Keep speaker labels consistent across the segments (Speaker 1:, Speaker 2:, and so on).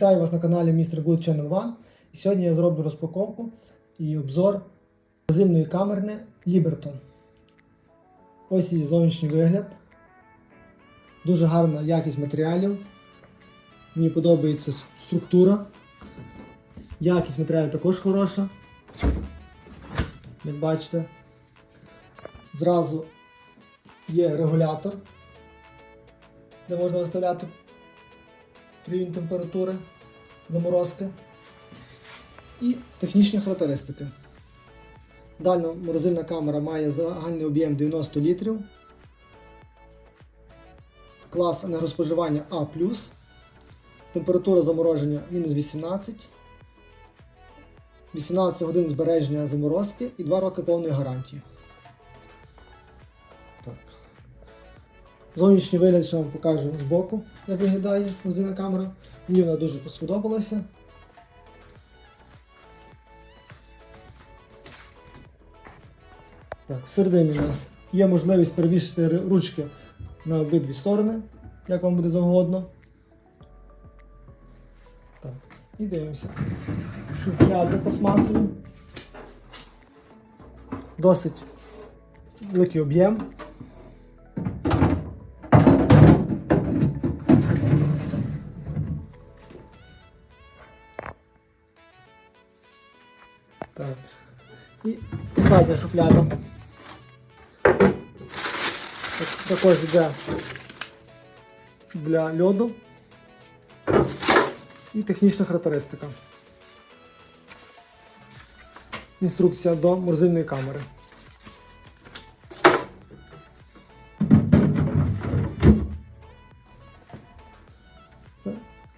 Speaker 1: Вітаю вас на каналі Mr. Good Channel One. І сьогодні я зроблю розпаковку і обзор морозильної камерни Liberton. Ось її зовнішній вигляд. Дуже гарна якість матеріалів. Мені подобається структура. Якість матеріалів також хороша. Як бачите, зразу є регулятор, де можна виставляти рівень температури, заморозки і технічні характеристики. Дальна морозильна камера має загальний об'єм 90 літрів, клас енергоспоживання А, температура замороження мінус 18, 18 годин збереження заморозки і 2 роки повної гарантії. Так. Зовнішній вигляд, що вам покажу збоку, як виглядає морозильна камера. Мені вона дуже сподобалася. Так, всередині у нас є можливість перевішити ручки на обидві сторони, як вам буде завгодно. Так, і дивимося. Шуфляди пластмасові. Досить великий об'єм. Так. І остання шуфляда. Також йде для льоду і технічна характеристика. Інструкція до морозильної камери.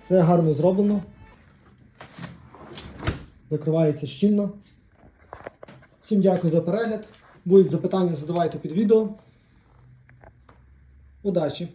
Speaker 1: Все, гарно зроблено. Закривається щільно. Всім дякую за перегляд. Будуть запитання, задавайте під відео. Удачі!